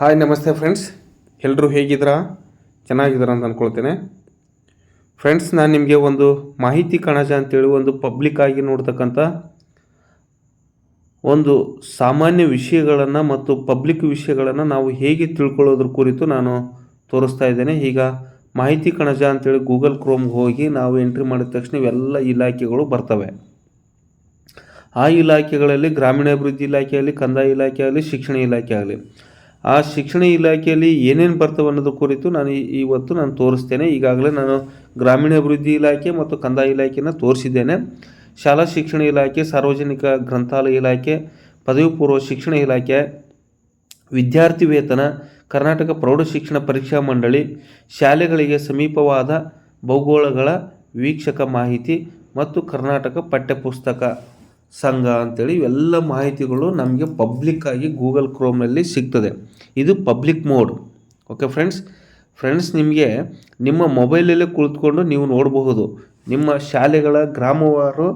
Hi ನಮಸ್ತೆ friends ಎಲ್ಲರೂ ಹೇಗಿದ್ದೀರಾ? ಚೆನ್ನಾಗಿದ್ದೀರಾ ಅಂತ ಅಂದ್ಕೊಳ್ತೇನೆ ಫ್ರೆಂಡ್ಸ್ ನಾನು ನಿಮಗೆ ಒಂದು ಮಾಹಿತಿ ಕಣಜ ಅಂತೇಳಿ ಒಂದು ಪಬ್ಲಿಕ್ ಆಗಿ ನೋಡ್ತಕ್ಕಂಥ ಒಂದು ಸಾಮಾನ್ಯ ವಿಷಯಗಳನ್ನು ಮತ್ತು ಪಬ್ಲಿಕ್ ವಿಷಯಗಳನ್ನು ನಾವು ಹೇಗೆ ತಿಳ್ಕೊಳ್ಳೋದ್ರ ಕುರಿತು ನಾನು ತೋರಿಸ್ತಾ ಇದ್ದೇನೆ. ಈಗ ಮಾಹಿತಿ ಕಣಜ ಅಂತೇಳಿ ಗೂಗಲ್ ಕ್ರೋಮ್ಗೆ ಹೋಗಿ ನಾವು ಎಂಟ್ರಿ ಮಾಡಿದ ತಕ್ಷಣ ಇವೆಲ್ಲ ಇಲಾಖೆಗಳು ಬರ್ತವೆ. ಆ ಇಲಾಖೆಗಳಲ್ಲಿ ಗ್ರಾಮೀಣಾಭಿವೃದ್ಧಿ ಇಲಾಖೆಯಲ್ಲಿ ಕಂದಾಯ ಇಲಾಖೆ ಆಗಲಿ, ಶಿಕ್ಷಣ ಇಲಾಖೆ ಆಗಲಿ. ಆ ಶಿಕ್ಷಣ ಇಲಾಖೆಯಲ್ಲಿ ಏನೇನು ಬರ್ತವೆ ಅನ್ನೋದು ಕುರಿತು ನಾನು ಇವತ್ತು ನಾನು ತೋರಿಸ್ತೇನೆ. ಈಗಾಗಲೇ ನಾನು ಗ್ರಾಮೀಣಾಭಿವೃದ್ಧಿ ಇಲಾಖೆ ಮತ್ತು ಕಂದಾಯ ಇಲಾಖೆಯನ್ನು ತೋರಿಸಿದ್ದೇನೆ. ಶಾಲಾ ಶಿಕ್ಷಣ ಇಲಾಖೆ, ಸಾರ್ವಜನಿಕ ಗ್ರಂಥಾಲಯ ಇಲಾಖೆ, ಪದವಿ ಪೂರ್ವ ಶಿಕ್ಷಣ ಇಲಾಖೆ, ವಿದ್ಯಾರ್ಥಿ ವೇತನ, ಕರ್ನಾಟಕ ಪ್ರೌಢ ಶಿಕ್ಷಣ ಪರೀಕ್ಷಾ ಮಂಡಳಿ, ಶಾಲೆಗಳಿಗೆ ಸಮೀಪವಾದ ಭೌಗೋಳಗಳ ವೀಕ್ಷಕ ಮಾಹಿತಿ ಮತ್ತು ಕರ್ನಾಟಕ ಪಠ್ಯಪುಸ್ತಕ. ಸಂಘ ಅಂತೇಳಿ ಇವೆಲ್ಲ ಮಾಹಿತಿಗಳು ನಮಗೆ ಪಬ್ಲಿಕ್ ಆಗಿ ಗೂಗಲ್ ಕ್ರೋಮ್ನಲ್ಲಿ ಸಿಗ್ತದೆ. ಇದು public mode okay friends friends ನಿಮಗೆ ನಿಮ್ಮ ಮೊಬೈಲಲ್ಲೇ ಕುಳಿತುಕೊಂಡು ನೀವು ನೋಡಬಹುದು. ನಿಮ್ಮ ಶಾಲೆಗಳ ಗ್ರಾಮವಾರು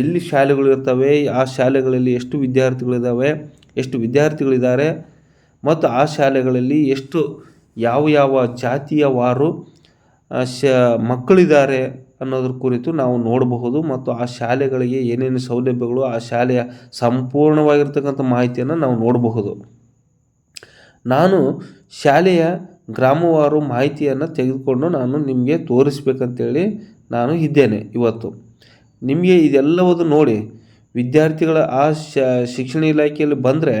ಎಲ್ಲಿ ಶಾಲೆಗಳು ಇರ್ತವೆ, ಆ ಶಾಲೆಗಳಲ್ಲಿ ಎಷ್ಟು ವಿದ್ಯಾರ್ಥಿಗಳಿದ್ದಾವೆ ಎಷ್ಟು ವಿದ್ಯಾರ್ಥಿಗಳಿದ್ದಾರೆ, ಮತ್ತು ಆ ಶಾಲೆಗಳಲ್ಲಿ ಎಷ್ಟು ಯಾವ ಯಾವ ಜಾತಿಯವಾರು ಶ ಮಕ್ಕಳಿದ್ದಾರೆ ಅನ್ನೋದ್ರ ಕುರಿತು ನಾವು ನೋಡಬಹುದು ಮತ್ತು ಆ ಶಾಲೆಗಳಿಗೆ ಏನೇನು ಸೌಲಭ್ಯಗಳು, ಆ ಶಾಲೆಯ ಸಂಪೂರ್ಣವಾಗಿರ್ತಕ್ಕಂಥ ಮಾಹಿತಿಯನ್ನು ನಾವು ನೋಡಬಹುದು. ನಾನು ಶಾಲೆಯ ಗ್ರಾಮವಾರು ಮಾಹಿತಿಯನ್ನು ತೆಗೆದುಕೊಂಡು ನಾನು ನಿಮಗೆ ತೋರಿಸ್ಬೇಕಂತೇಳಿ ನಾನು ಇದ್ದೇನೆ ಇವತ್ತು. ನಿಮಗೆ ಇದೆಲ್ಲವದು ನೋಡಿ ವಿದ್ಯಾರ್ಥಿಗಳ, ಆ ಶಿಕ್ಷಣ ಇಲಾಖೆಯಲ್ಲಿ ಬಂದರೆ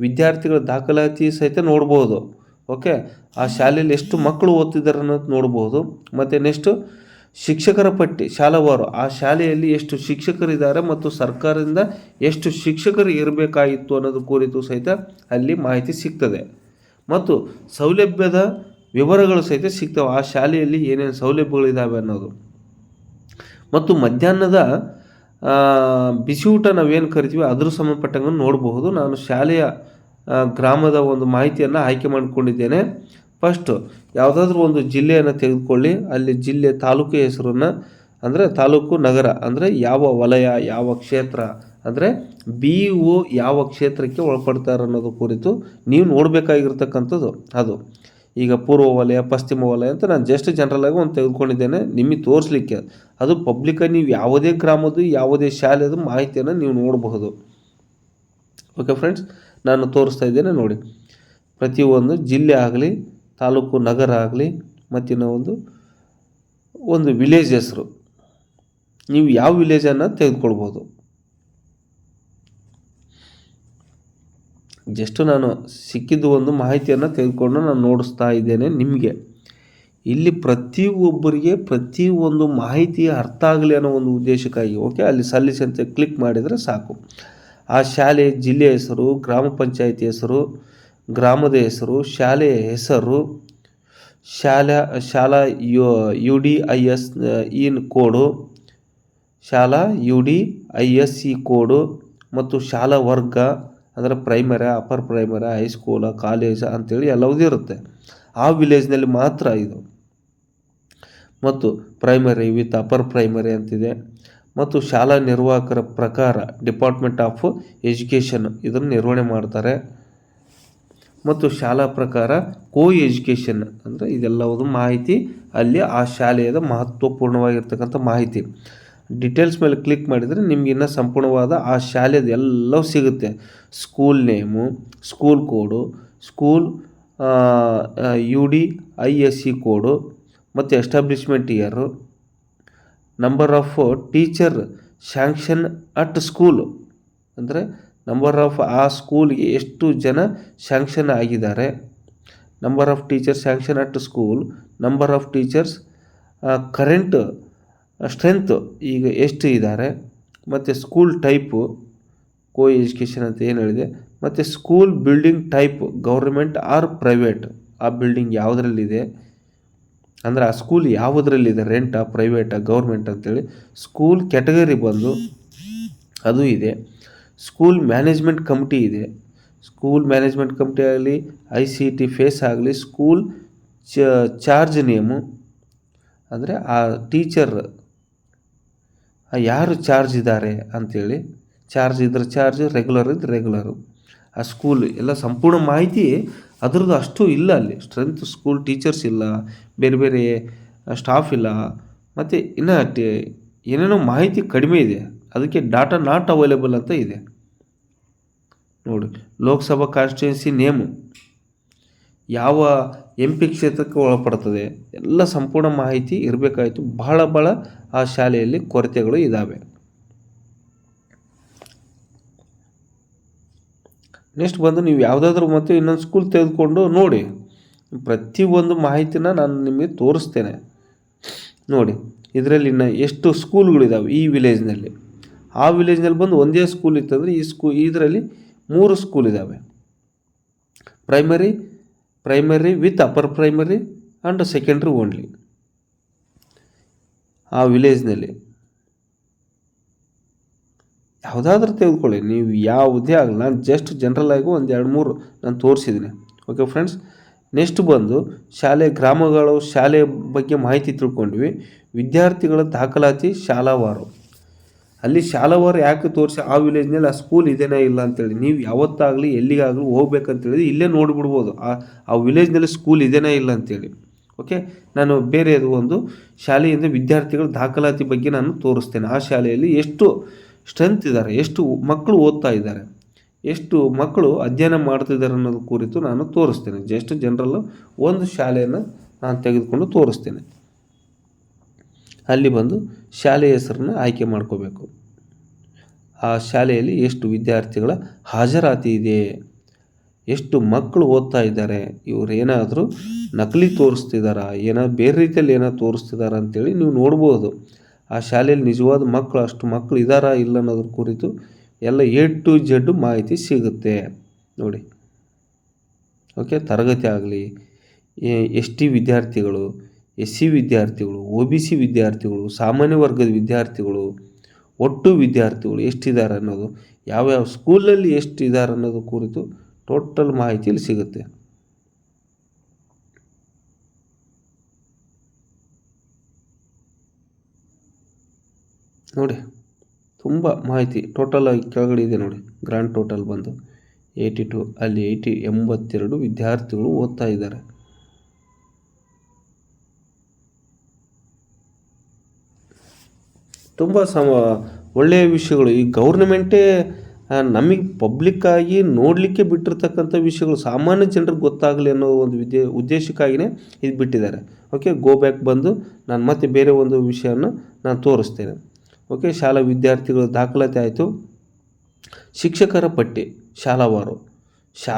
ವಿದ್ಯಾರ್ಥಿಗಳ ದಾಖಲಾತಿ ಸಹಿತ ನೋಡ್ಬೋದು ಓಕೆ? ಆ ಶಾಲೆಯಲ್ಲಿ ಎಷ್ಟು ಮಕ್ಕಳು ಓದ್ತಿದ್ದಾರೆ ಅನ್ನೋದು ನೋಡ್ಬೋದು ಮತ್ತು ನೆಕ್ಸ್ಟು ಶಿಕ್ಷಕರ ಪಟ್ಟಿ, ಶಾಲಾವಾರು. ಆ ಶಾಲೆಯಲ್ಲಿ ಎಷ್ಟು ಶಿಕ್ಷಕರಿದ್ದಾರೆ ಮತ್ತು ಸರ್ಕಾರದಿಂದ ಎಷ್ಟು ಶಿಕ್ಷಕರು ಇರಬೇಕಾಗಿತ್ತು ಅನ್ನೋದು ಕುರಿತು ಸಹಿತ ಅಲ್ಲಿ ಮಾಹಿತಿ ಸಿಗ್ತದೆ. ಮತ್ತು ಸೌಲಭ್ಯದ ವಿವರಗಳು ಸಹಿತ ಸಿಗ್ತವೆ. ಆ ಶಾಲೆಯಲ್ಲಿ ಏನೇನು ಸೌಲಭ್ಯಗಳಿದ್ದಾವೆ ಅನ್ನೋದು. ಮತ್ತು ಮಧ್ಯಾಹ್ನದ ಬಿಸಿಯೂಟ ನಾವೇನು ಕರಿತೀವಿ, ಅದ್ರ ಸಂಬಂಧಪಟ್ಟಂಗೆ ನೋಡಬಹುದು. ನಾನು ಶಾಲೆಯ ಗ್ರಾಮದ ಒಂದು ಮಾಹಿತಿಯನ್ನು ಆಯ್ಕೆ ಮಾಡಿಕೊಂಡಿದ್ದೇನೆ. ಫಸ್ಟು ಯಾವುದಾದ್ರೂ ಒಂದು ಜಿಲ್ಲೆಯನ್ನು ತೆಗೆದುಕೊಳ್ಳಿ, ಅಲ್ಲಿ ಜಿಲ್ಲೆ ತಾಲೂಕು ಹೆಸರನ್ನು, ಅಂದರೆ ತಾಲೂಕು ನಗರ, ಅಂದರೆ ಯಾವ ವಲಯ, ಯಾವ ಕ್ಷೇತ್ರ, ಅಂದರೆ ಬಿ ಒ ಯಾವ ಕ್ಷೇತ್ರಕ್ಕೆ ಒಳಪಡ್ತಾರೆ ಅನ್ನೋದು ಕುರಿತು ನೀವು ನೋಡಬೇಕಾಗಿರ್ತಕ್ಕಂಥದ್ದು ಅದು. ಈಗ ಪೂರ್ವ ವಲಯ, ಪಶ್ಚಿಮ ವಲಯ ಅಂತ ನಾನು ಜಸ್ಟ್ ಜನರಲಾಗಿ ಒಂದು ತೆಗೆದುಕೊಂಡಿದ್ದೇನೆ, ನಿಮಗೆ ತೋರಿಸ್ಲಿಕ್ಕೆ. ಅದು ಪಬ್ಲಿಕ್ಕಾಗಿ ನೀವು ಯಾವುದೇ ಗ್ರಾಮದ್ದು, ಯಾವುದೇ ಶಾಲೆದು ಮಾಹಿತಿಯನ್ನು ನೀವು ನೋಡಬಹುದು. ಓಕೆ ಫ್ರೆಂಡ್ಸ್ ನಾನು ತೋರಿಸ್ತಾ ಇದ್ದೇನೆ ನೋಡಿ. ಪ್ರತಿಯೊಂದು ಜಿಲ್ಲೆ ಆಗಲಿ ತಾಲೂಕು ನಗರ ಆಗಲಿ ಮತ್ತಿನ ಒಂದು ಒಂದು ವಿಲೇಜ್ ಹೆಸರು. ನೀವು ಯಾವ ವಿಲೇಜನ್ನು ತೆಗೆದುಕೊಳ್ಬೋದು. ಜಸ್ಟ್ ನಾನು ಸಿಕ್ಕಿದ್ದು ಒಂದು ಮಾಹಿತಿಯನ್ನು ತೆಗೆದುಕೊಂಡು ನಾನು ನೋಡಿಸ್ತಾ ಇದ್ದೇನೆ ನಿಮಗೆ. ಇಲ್ಲಿ ಪ್ರತಿಯೊಬ್ಬರಿಗೆ ಪ್ರತಿಯೊಂದು ಮಾಹಿತಿ ಅರ್ಥ ಆಗಲಿ ಅನ್ನೋ ಒಂದು ಉದ್ದೇಶಕ್ಕಾಗಿ ಓಕೆ ಅಲ್ಲಿ ಸಲ್ಲಿಸಿ ಅಂತ ಕ್ಲಿಕ್ ಮಾಡಿದರೆ ಸಾಕು. ಆ ಶಾಲೆ, ಜಿಲ್ಲೆ ಹೆಸರು, ಗ್ರಾಮ ಪಂಚಾಯಿತಿ ಹೆಸರು ಗ್ರಾಮದ ಹೆಸರು ಶಾಲೆಯ ಹೆಸರು, ಶಾಲಾ ಶಾಲಾ U U D I S in code, ಶಾಲಾ U D I S C code, ಮತ್ತು ಶಾಲಾ ವರ್ಗ, ಅಂದರೆ primary upper primary high school college ಅಂತೇಳಿ ಎಲ್ಲವೂ ಇರುತ್ತೆ. ಆ ವಿಲೇಜ್ನಲ್ಲಿ ಮಾತ್ರ ಇದು. ಮತ್ತು ಪ್ರೈಮರಿ ವಿತ್ ಅಪರ್ ಪ್ರೈಮರಿ ಅಂತಿದೆ. ಮತ್ತು ಶಾಲಾ ನಿರ್ವಾಹಕರ ಪ್ರಕಾರ ಡಿಪಾರ್ಟ್ಮೆಂಟ್ ಆಫ್ ಎಜುಕೇಷನ್ ಇದನ್ನು ನಿರ್ವಹಣೆ ಮಾಡ್ತಾರೆ. ಮತ್ತು ಶಾಲಾ ಪ್ರಕಾರ ಕೋ ಎಜುಕೇಷನ್ ಅಂದರೆ ಇದೆಲ್ಲವುದು ಮಾಹಿತಿ ಅಲ್ಲಿ ಆ ಶಾಲೆಯದ ಮಹತ್ವಪೂರ್ಣವಾಗಿರ್ತಕ್ಕಂಥ ಮಾಹಿತಿ. ಡೀಟೇಲ್ಸ್ ಮೇಲೆ ಕ್ಲಿಕ್ ಮಾಡಿದರೆ ನಿಮ್ಗೆ ಇನ್ನೂ ಸಂಪೂರ್ಣವಾದ ಆ ಶಾಲೆಯದು ಎಲ್ಲವೂ ಸಿಗುತ್ತೆ. School name school code school U D I S C code ಮತ್ತು establishment year number of teacher sanction at school ಅಂದರೆ ನಂಬರ್ ಆಫ್ ಆ ಸ್ಕೂಲ್ಗೆ ಎಷ್ಟು ಜನ ಸ್ಯಾಂಕ್ಷನ್ ಆಗಿದ್ದಾರೆ? Number of teachers sanction at school number of teachers current strength ಈಗ ಎಷ್ಟು ಇದ್ದಾರೆ? ಮತ್ತು ಸ್ಕೂಲ್ ಟೈಪು ಕೋ ಎಜುಕೇಷನ್ ಅಂತ ಏನು ಹೇಳಿದೆ? ಮತ್ತು school building type government or private ಆ ಬಿಲ್ಡಿಂಗ್ ಯಾವುದರಲ್ಲಿದೆ? ಅಂದರೆ ಆ ಸ್ಕೂಲ್ ಯಾವುದರಲ್ಲಿದೆ? ರೆಂಟಾ ಪ್ರೈವೇಟಾ ಗೌರ್ಮೆಂಟ್ ಅಂತೇಳಿ ಸ್ಕೂಲ್ ಕ್ಯಾಟಗರಿ ಬಂದು ಅದು ಇದೆ. ಸ್ಕೂಲ್ ಮ್ಯಾನೇಜ್ಮೆಂಟ್ ಕಮಿಟಿ ಇದೆ. ಸ್ಕೂಲ್ ಮ್ಯಾನೇಜ್ಮೆಂಟ್ ಕಮಿಟಿ ಆಗಲಿ ಐ ಸಿ ಟಿ ಫೇಸ್ ಆಗಲಿ ಸ್ಕೂಲ್ ಚಾರ್ಜ್ ನೇಮು ಅಂದರೆ ಆ ಟೀಚರ್ ಯಾರು ಚಾರ್ಜ್ ಇದ್ದಾರೆ ಅಂಥೇಳಿ ಚಾರ್ಜ್ ಇದ್ರೆ ಚಾರ್ಜ್ ರೆಗ್ಯುಲರ್ ಇದ್ರೆ ರೆಗ್ಯುಲರು ಆ ಸ್ಕೂಲ್ ಎಲ್ಲ ಸಂಪೂರ್ಣ ಮಾಹಿತಿ ಅದರದ್ದು ಅಷ್ಟು ಇಲ್ಲ ಅಲ್ಲಿ. ಸ್ಟ್ರೆಂತ್ ಸ್ಕೂಲ್ ಟೀಚರ್ಸ್ ಇಲ್ಲ, ಬೇರೆ ಬೇರೆ ಸ್ಟಾಫ್ ಇಲ್ಲ. ಮತ್ತು ಇನ್ನು ಏನೇನೋ ಮಾಹಿತಿ ಕಡಿಮೆ ಇದೆ. ಅದಕ್ಕೆ ಡಾಟಾ ನಾಟ್ ಅವೈಲೇಬಲ್ ಅಂತ ಇದೆ. ನೋಡಿ, ಲೋಕಸಭಾ ಕಾನ್ಸ್ಟಿಟ್ಯೂನ್ಸಿ ನೇಮು ಯಾವ ಎಂ ಪಿ ಕ್ಷೇತ್ರಕ್ಕೆ ಒಳಪಡ್ತದೆ, ಎಲ್ಲ ಸಂಪೂರ್ಣ ಮಾಹಿತಿ ಇರಬೇಕಾಯಿತು. ಬಹಳ ಬಹಳ ಆ ಶಾಲೆಯಲ್ಲಿ ಕೊರತೆಗಳು ಇದ್ದಾವೆ ನೆಕ್ಸ್ಟ್ ಬಂದು ನೀವು ಯಾವುದಾದ್ರೂ ಮತ್ತೆ ಇನ್ನೊಂದು ಸ್ಕೂಲ್ ತೆಗೆದುಕೊಂಡು ನೋಡಿ. ಪ್ರತಿಯೊಂದು ಮಾಹಿತಿನ ನಾನು ನಿಮಗೆ ತೋರಿಸ್ತೇನೆ. ನೋಡಿ, ಇದರಲ್ಲಿ ಇನ್ನು ಎಷ್ಟು ಸ್ಕೂಲ್ಗಳಿದ್ದಾವೆ ಈ ವಿಲೇಜ್ನಲ್ಲಿ ಆ ವಿಲೇಜ್ನಲ್ಲಿ ಬಂದು ಒಂದೇ ಸ್ಕೂಲ್ ಇತ್ತಂದರೆ ಈ ಸ್ಕೂ ಇದರಲ್ಲಿ ಮೂರು ಸ್ಕೂಲ್ ಇದ್ದಾವೆ primary primary with upper primary and secondary only ಆ ವಿಲೇಜ್ನಲ್ಲಿ ಯಾವುದಾದ್ರೂ ತೆಗೆದುಕೊಳ್ಳಿ. ನೀವು ಯಾವುದೇ ಆಗಲಿ. ನಾನು ಜಸ್ಟ್ ಜನರಲ್ ಆಗಿ ಒಂದು ಎರಡು ಮೂರು ನಾನು ತೋರಿಸಿದ್ದೀನಿ ಓಕೆ ಫ್ರೆಂಡ್ಸ್ ನೆಕ್ಸ್ಟ್ ಬಂದು ಶಾಲೆ ಗ್ರಾಮಗಳು, ಶಾಲೆ ಬಗ್ಗೆ ಮಾಹಿತಿ ತಿಳ್ಕೊಂಡ್ವಿ. ವಿದ್ಯಾರ್ಥಿಗಳ ದಾಖಲಾತಿ ಶಾಲಾವಾರು. ಅಲ್ಲಿ ಶಾಲಾವಾರು ಯಾಕೆ ತೋರಿಸಿ ಆ ವಿಲೇಜ್ನಲ್ಲಿ ಆ ಸ್ಕೂಲ್ ಇದೇನೇ ಇಲ್ಲ ಅಂತೇಳಿ, ನೀವು ಯಾವತ್ತಾಗಲಿ ಎಲ್ಲಿಗಾಗಲಿ ಹೋಗ್ಬೇಕಂತೇಳಿದ್ರೆ ಇಲ್ಲೇ ನೋಡಿಬಿಡ್ಬೋದು. ಆ ಆ ವಿಲೇಜ್ನಲ್ಲಿ ಸ್ಕೂಲ್ ಇದೇನೇ ಇಲ್ಲ ಅಂತೇಳಿ. ಓಕೆ ನಾನು ಬೇರೆದು ಒಂದು ಶಾಲೆಯಿಂದ ವಿದ್ಯಾರ್ಥಿಗಳ ದಾಖಲಾತಿ ಬಗ್ಗೆ ನಾನು ತೋರಿಸ್ತೇನೆ. ಆ ಶಾಲೆಯಲ್ಲಿ ಎಷ್ಟು ಸ್ಟ್ರೆಂತ್ ಇದ್ದಾರೆ, ಎಷ್ಟು ಮಕ್ಕಳು ಓದ್ತಾ ಇದ್ದಾರೆ, ಎಷ್ಟು ಮಕ್ಕಳು ಅಧ್ಯಯನ ಮಾಡ್ತಿದ್ದಾರೆ ಅನ್ನೋದು ಕುರಿತು ನಾನು ತೋರಿಸ್ತೇನೆ. ಜಸ್ಟ್ ಜನರಲ್ಲು ಒಂದು ಶಾಲೆಯನ್ನು ನಾನು ತೆಗೆದುಕೊಂಡು ತೋರಿಸ್ತೇನೆ. ಅಲ್ಲಿ ಬಂದು ಶಾಲೆಯ ಹೆಸರನ್ನು ಆಯ್ಕೆ ಮಾಡ್ಕೋಬೇಕು. ಆ ಶಾಲೆಯಲ್ಲಿ ಎಷ್ಟು ವಿದ್ಯಾರ್ಥಿಗಳ ಹಾಜರಾತಿ ಇದೆ, ಎಷ್ಟು ಮಕ್ಕಳು ಓದ್ತಾ ಇದ್ದಾರೆ, ಇವ್ರು ಏನಾದರೂ ನಕಲಿ ತೋರಿಸ್ತಿದ್ದಾರಾ ಏನೋ ಬೇರೆ ರೀತಿಯಲ್ಲಿ ಏನೋ ತೋರಿಸ್ತಿದ್ದಾರಾ ಅಂತೇಳಿ ನೀವು ನೋಡ್ಬೋದು. ಆ ಶಾಲೆಯಲ್ಲಿ ನಿಜವಾದ ಮಕ್ಕಳು, ಅಷ್ಟು ಮಕ್ಕಳು ಇದ್ದಾರಾ ಇಲ್ಲ ಅನ್ನೋದ್ರ ಕುರಿತು ಎಲ್ಲ ಎ ಟು ಜೆಡ್ ಮಾಹಿತಿ ಸಿಗುತ್ತೆ. ನೋಡಿ. ಓಕೆ, ತರಗತಿ ಆಗಲಿ ಎಸ್ ಟಿ ವಿದ್ಯಾರ್ಥಿಗಳು ಎಸ್ ಸಿ ವಿದ್ಯಾರ್ಥಿಗಳು ಒ ಬಿ ಸಿ ವಿದ್ಯಾರ್ಥಿಗಳು, ಸಾಮಾನ್ಯ ವರ್ಗದ ವಿದ್ಯಾರ್ಥಿಗಳು, ಒಟ್ಟು ವಿದ್ಯಾರ್ಥಿಗಳು ಎಷ್ಟಿದ್ದಾರೆ ಅನ್ನೋದು, ಯಾವ್ಯಾವ ಸ್ಕೂಲಲ್ಲಿ ಎಷ್ಟಿದ್ದಾರೆ ಅನ್ನೋದು ಕುರಿತು ಟೋಟಲ್ ಮಾಹಿತಿಯಲ್ಲಿ ಸಿಗುತ್ತೆ. ನೋಡಿ, ತುಂಬ ಮಾಹಿತಿ ಟೋಟಲ್ ಆಗಿ ಕೆಳಗಡೆ ಇದೆ ನೋಡಿ, ಗ್ರ್ಯಾಂಡ್ ಟೋಟಲ್ ಬಂದು ಏಯ್ಟಿ ಟು, ಅಲ್ಲಿ ಏಯ್ಟಿ ಎಂಬತ್ತೆರಡು ವಿದ್ಯಾರ್ಥಿಗಳು ಓದ್ತಾ ಇದ್ದಾರೆ. ತುಂಬ ಸಮ, ಒಳ್ಳೆಯ ವಿಷಯಗಳು. ಈ ಗೌರ್ನಮೆಂಟೇ ನಮಗೆ ಪಬ್ಲಿಕ್ಕಾಗಿ ನೋಡಲಿಕ್ಕೆ ಬಿಟ್ಟಿರ್ತಕ್ಕಂಥ ವಿಷಯಗಳು ಸಾಮಾನ್ಯ ಜನರಿಗೆ ಗೊತ್ತಾಗಲಿ ಅನ್ನೋ ಒಂದು ವಿದ್ಯೆ ಉದ್ದೇಶಕ್ಕಾಗಿಯೇ ಇದು ಬಿಟ್ಟಿದ್ದಾರೆ. ಓಕೆ ಗೋ ಬ್ಯಾಕ್ ಬಂದು ನಾನು ಮತ್ತೆ ಬೇರೆ ಒಂದು ವಿಷಯವನ್ನು ನಾನು ತೋರಿಸ್ತೇನೆ. ಓಕೆ ಶಾಲಾ ವಿದ್ಯಾರ್ಥಿಗಳ ದಾಖಲಾತಿ ಆಯಿತು. ಶಿಕ್ಷಕರ ಪಟ್ಟಿ, ಶಾಲಾವಾರು. ಶಾ,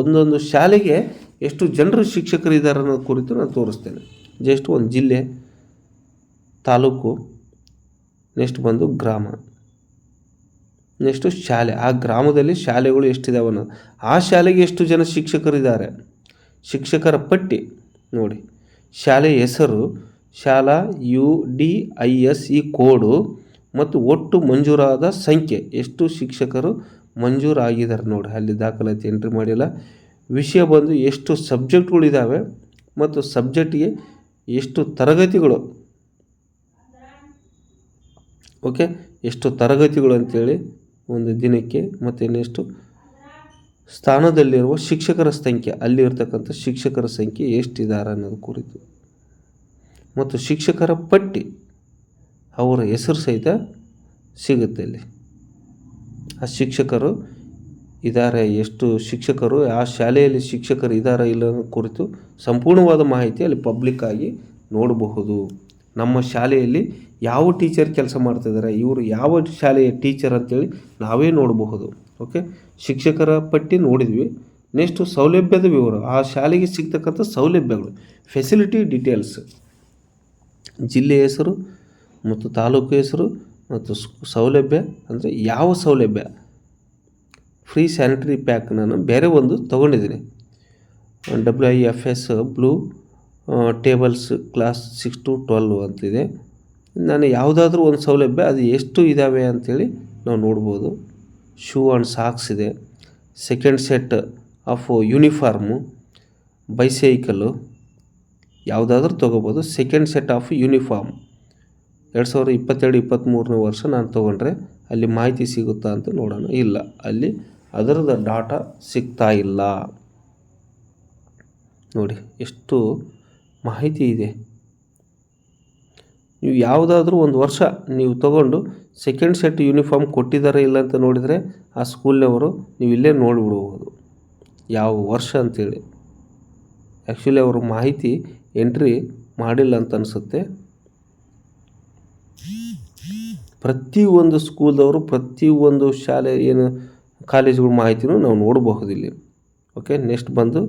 ಒಂದೊಂದು ಶಾಲೆಗೆ ಎಷ್ಟು ಜನರು ಶಿಕ್ಷಕರಿದ್ದಾರೆ ಅನ್ನೋ ಕುರಿತು ನಾನು ತೋರಿಸ್ತೇನೆ. ಜಸ್ಟ್ ಒಂದು ಜಿಲ್ಲೆ, ತಾಲೂಕು. ನೆಕ್ಸ್ಟ್ ಬಂದು ಗ್ರಾಮ. ನೆಕ್ಸ್ಟು ಶಾಲೆ. ಆ ಗ್ರಾಮದಲ್ಲಿ ಶಾಲೆಗಳು ಎಷ್ಟಿದಾವೆ ಅನ್ನೋದು. ಆ ಶಾಲೆಗೆ ಎಷ್ಟು ಜನ ಶಿಕ್ಷಕರಿದ್ದಾರೆ ಶಿಕ್ಷಕರ ಪಟ್ಟಿ ನೋಡಿ. ಶಾಲೆ ಹೆಸರು ಶಾಲಾ U D I S E code ಮತ್ತು ಒಟ್ಟು ಮಂಜೂರಾದ ಸಂಖ್ಯೆ. ಎಷ್ಟು ಶಿಕ್ಷಕರು ಮಂಜೂರಾಗಿದ್ದಾರೆ ನೋಡಿ. ಅಲ್ಲಿ ದಾಖಲಾತಿ ಎಂಟ್ರಿ ಮಾಡಿಲ್ಲ. ವಿಷಯ ಬಂದು ಎಷ್ಟು ಸಬ್ಜೆಕ್ಟ್ಗಳಿದ್ದಾವೆ ಮತ್ತು ಸಬ್ಜೆಕ್ಟಿಗೆ ಎಷ್ಟು ತರಗತಿಗಳು ಓಕೆ? ಎಷ್ಟು ತರಗತಿಗಳು ಅಂತೇಳಿ ಒಂದು ದಿನಕ್ಕೆ ಮತ್ತು ಇನ್ನೆಷ್ಟು? ಸ್ಥಾನದಲ್ಲಿರುವ ಶಿಕ್ಷಕರ ಸಂಖ್ಯೆ, ಅಲ್ಲಿ ಇರ್ತಕ್ಕಂಥ ಶಿಕ್ಷಕರ ಸಂಖ್ಯೆ ಎಷ್ಟಿದ್ದಾರೆ ಅನ್ನೋದು ಕುರಿತು. ಮತ್ತು ಶಿಕ್ಷಕರ ಪಟ್ಟಿ, ಅವರ ಹೆಸರು ಸಹಿತ ಸಿಗುತ್ತೆ ಅಲ್ಲಿ. ಆ ಶಿಕ್ಷಕರು ಇದ್ದಾರೆ ಎಷ್ಟು ಶಿಕ್ಷಕರು, ಆ ಶಾಲೆಯಲ್ಲಿ ಶಿಕ್ಷಕರು ಇದ್ದಾರೆ ಇಲ್ಲ ಕುರಿತು ಸಂಪೂರ್ಣವಾದ ಮಾಹಿತಿ ಅಲ್ಲಿ ಪಬ್ಲಿಕ್ಕಾಗಿ ನೋಡಬಹುದು. ನಮ್ಮ ಶಾಲೆಯಲ್ಲಿ ಯಾವ ಟೀಚರ್ ಕೆಲಸ ಮಾಡ್ತಿದ್ದಾರೆ, ಇವರು ಯಾವ ಶಾಲೆಯ ಟೀಚರ್ ಅಂತೇಳಿ ನಾವೇ ನೋಡಬಹುದು ಓಕೆ ಶಿಕ್ಷಕರ ಪಟ್ಟಿ ನೋಡಿದ್ವಿ. ನೆಕ್ಸ್ಟು ಸೌಲಭ್ಯದ ವಿವರ, ಆ ಶಾಲೆಗೆ ಸಿಗ್ತಕ್ಕಂಥ ಸೌಲಭ್ಯಗಳು ಫೆಸಿಲಿಟಿ ಡೀಟೇಲ್ಸ್ ಜಿಲ್ಲೆ ಹೆಸರು ಮತ್ತು ತಾಲೂಕು ಹೆಸರು ಮತ್ತು ಸೌಲಭ್ಯ ಅಂದರೆ ಯಾವ ಸೌಲಭ್ಯ? ಫ್ರೀ ಸ್ಯಾನಿಟರಿ ಪ್ಯಾಕ್ ನಾನು ಬೇರೆ ಒಂದು ತೊಗೊಂಡಿದ್ದೀನಿ. W I F S blue tables class six to twelve ಅಂತಿದೆ. ನಾನು ಯಾವುದಾದ್ರೂ ಒಂದು ಸೌಲಭ್ಯ, ಅದು ಎಷ್ಟು ಇದ್ದಾವೆ ಅಂಥೇಳಿ ನಾವು ನೋಡ್ಬೋದು. ಶೂ ಆ್ಯಂಡ್ ಸಾಕ್ಸ್ ಇದೆ. Second set of uniform bicycle ಯಾವುದಾದ್ರೂ ತೊಗೋಬೋದು. ಸೆಕೆಂಡ್ ಸೆಟ್ ಆಫ್ ಯೂನಿಫಾರ್ಮ್, ಎರಡು ಸಾವಿರದ ಇಪ್ಪತ್ತೆರಡು, ಇಪ್ಪತ್ತ್ಮೂರನೇ ವರ್ಷ ನಾನು ತೊಗೊಂಡ್ರೆ ಅಲ್ಲಿ ಮಾಹಿತಿ ಸಿಗುತ್ತಾ ಅಂತ ನೋಡೋಣ. ಇಲ್ಲ, ಅಲ್ಲಿ ಅದರದ ಡಾಟಾ ಸಿಗ್ತಾ ಇಲ್ಲ. ನೋಡಿ, ಎಷ್ಟು ಮಾಹಿತಿ ಇದೆ. ನೀವು ಯಾವುದಾದ್ರೂ ಒಂದು ವರ್ಷ ನೀವು ತಗೊಂಡು ಸೆಕೆಂಡ್ ಸೆಟ್ ಯೂನಿಫಾರ್ಮ್ ಕೊಟ್ಟಿದ್ದಾರೆ ಇಲ್ಲ ಅಂತ ನೋಡಿದರೆ ಆ ಸ್ಕೂಲ್ನವರು ನೀವು ಇಲ್ಲೇ ನೋಡಿಬಿಡ್ಬೋದು. ಯಾವ ವರ್ಷ ಅಂತೇಳಿ. ಆ್ಯಕ್ಚುಲಿ ಅವರು ಮಾಹಿತಿ ಎಂಟ್ರಿ ಮಾಡಿಲ್ಲ ಅಂತ ಅನಿಸುತ್ತೆ. ಪ್ರತಿಯೊಂದು ಸ್ಕೂಲ್ದವರು ಪ್ರತಿಯೊಂದು ಶಾಲೆ ಏನು ಕಾಲೇಜುಗಳ ಮಾಹಿತಿನೂ ನಾವು ನೋಡಬಹುದು ಇಲ್ಲಿ. ಓಕೆ ನೆಕ್ಸ್ಟ್ ಬಂದು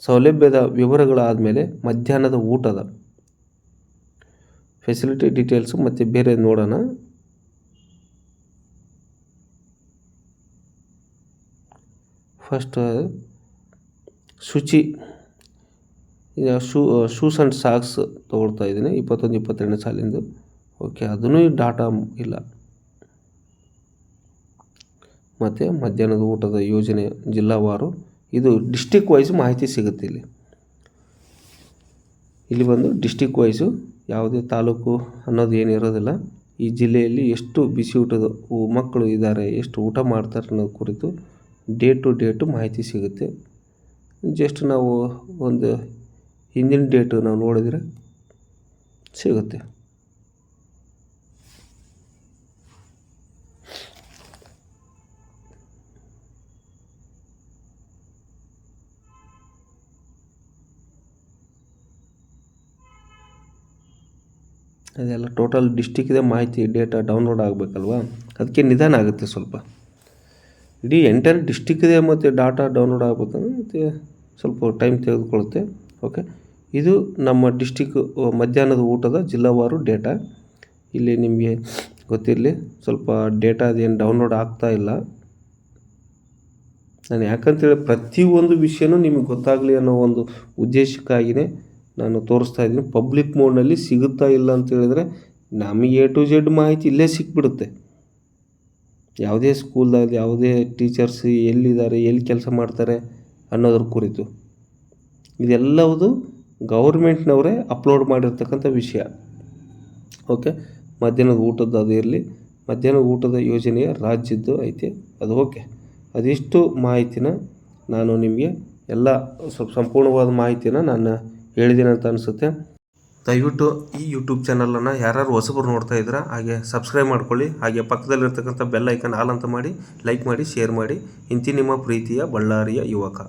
ಸೌಲಭ್ಯದ ವಿವರಗಳಾದಮೇಲೆ ಮಧ್ಯಾಹ್ನದ ಊಟದ. ಫೆಸಿಲಿಟಿ ಡೀಟೇಲ್ಸು ಮತ್ತು ಬೇರೆ ನೋಡೋಣ. ಫಸ್ಟ್ ಶುಚಿ. ಈಗ ಶೂ, ಶೂಸ್ ಆ್ಯಂಡ್ ಸಾಕ್ಸ್ ತೊಗೊಳ್ತಾ ಇದ್ದೀನಿ, ಇಪ್ಪತ್ತೊಂದು, ಇಪ್ಪತ್ತೆರಡನೇ ಸಾಲಿಂದು. ಓಕೆ ಅದೂ ಡಾಟಾ ಇಲ್ಲ. ಮತ್ತು ಮಧ್ಯಾಹ್ನದ ಊಟದ ಯೋಜನೆ ಜಿಲ್ಲಾವಾರು ಇದು ಡಿಸ್ಟಿಕ್ ವೈಸ್ ಮಾಹಿತಿ ಸಿಗುತ್ತೆ ಇಲ್ಲಿ. ಇಲ್ಲಿ ಬಂದು ಡಿಸ್ಟಿಕ್ ವೈಸು ಯಾವುದೇ ತಾಲೂಕು ಅನ್ನೋದು ಏನು ಇರೋದಿಲ್ಲ. ಈ ಜಿಲ್ಲೆಯಲ್ಲಿ ಎಷ್ಟು ಬಿಸಿ ಊಟದ ಮಕ್ಕಳು ಇದ್ದಾರೆ, ಎಷ್ಟು ಊಟ ಮಾಡ್ತಾರೆ ಅನ್ನೋದು ಕುರಿತು ಡೇ ಟು ಡೇಟು ಮಾಹಿತಿ ಸಿಗುತ್ತೆ. ಜಸ್ಟ್ ನಾವು ಒಂದು ಹಿಂದಿನ ಡೇಟು ನಾವು ನೋಡಿದರೆ ಸಿಗುತ್ತೆ. ಅದೆಲ್ಲ ಟೋಟಲ್ ಡಿಸ್ಟಿಕ್ಕಿದೆ ಮಾಹಿತಿ ಡೇಟಾ ಡೌನ್ಲೋಡ್ ಆಗಬೇಕಲ್ವಾ? ಅದಕ್ಕೆ ನಿಧಾನ ಆಗುತ್ತೆ ಸ್ವಲ್ಪ. ಇಡೀ ಎಂಟೈರ್ ಡಿಸ್ಟಿಕ್ಕಿದೆ ಮತ್ತು ಡಾಟಾ ಡೌನ್ಲೋಡ್ ಆಗಬೇಕಂದ್ರೆ ಮತ್ತು ಸ್ವಲ್ಪ ಟೈಮ್ ತೆಗೆದುಕೊಳ್ಳುತ್ತೆ. ಓಕೆ ಇದು ನಮ್ಮ ಡಿಸ್ಟಿಕ್ ಮಧ್ಯಾಹ್ನದ ಊಟದ ಜಿಲ್ಲಾವಾರು ಡೇಟಾ ಇಲ್ಲಿ ನಿಮಗೆ ಗೊತ್ತಿರಲಿ, ಸ್ವಲ್ಪ ಡೇಟಾ ಅದೇನು ಡೌನ್ಲೋಡ್ ಆಗ್ತಾ ಇಲ್ಲ. ನಾನು ಯಾಕಂತೇಳಿ ಪ್ರತಿಯೊಂದು ವಿಷಯನೂ ನಿಮಗೆ ಗೊತ್ತಾಗಲಿ ಅನ್ನೋ ಒಂದು ಉದ್ದೇಶಕ್ಕಾಗಿಯೇ ನಾನು ತೋರಿಸ್ತಾ ಇದ್ದೀನಿ. ಪಬ್ಲಿಕ್ ಮೋಡ್ನಲ್ಲಿ ಸಿಗುತ್ತಾ ಇಲ್ಲ ಅಂತ ಹೇಳಿದರೆ ನಮಗೆ ಎ ಟು ಜೆಡ್ ಮಾಹಿತಿ ಇಲ್ಲೇ ಸಿಕ್ಬಿಡುತ್ತೆ. ಯಾವುದೇ ಸ್ಕೂಲ್ದಾಗ ಯಾವುದೇ ಟೀಚರ್ಸ್ ಎಲ್ಲಿದ್ದಾರೆ, ಎಲ್ಲಿ ಕೆಲಸ ಮಾಡ್ತಾರೆ ಅನ್ನೋದ್ರ ಕುರಿತು. ಇದೆಲ್ಲವುದು ಗೌರ್ಮೆಂಟ್ನವರೇ ಅಪ್ಲೋಡ್ ಮಾಡಿರ್ತಕ್ಕಂಥ ವಿಷಯ. ಓಕೆ ಮಧ್ಯಾಹ್ನದ ಊಟದ ಅದು ಇರಲಿ. ಮಧ್ಯಾಹ್ನದ ಊಟದ ಯೋಜನೆಯ ರಾಜ್ಯದ್ದು ಐತೆ, ಅದು ಓಕೆ. ಅದಿಷ್ಟು ಮಾಹಿತಿನ ನಾನು ನಿಮಗೆ ಎಲ್ಲ ಸ್ವಲ್ಪ ಸಂಪೂರ್ಣವಾದ ಮಾಹಿತಿನ ನಾನು ಹೇಳಿದ್ದೀನಿ ಅಂತ ಅನಿಸುತ್ತೆ. ದಯವಿಟ್ಟು ಈ ಯೂಟ್ಯೂಬ್ ಚಾನಲನ್ನು ಯಾರು ಹೊಸಬರು ನೋಡ್ತಾ ಇದ್ದೀರಾ, ಹಾಗೆ ಸಬ್ಸ್ಕ್ರೈಬ್ ಮಾಡ್ಕೊಳ್ಳಿ. ಹಾಗೆ ಪಕ್ಕದಲ್ಲಿರ್ತಕ್ಕಂಥ ಬೆಲ್ ಐಕನ್ ಆಲ್ ಅಂತ ಮಾಡಿ ಲೈಕ್ ಮಾಡಿ ಶೇರ್ ಮಾಡಿ. ಇಂತಿ ನಿಮ್ಮ ಪ್ರೀತಿಯ ಬಳ್ಳಾರಿಯ ಯುವಕ.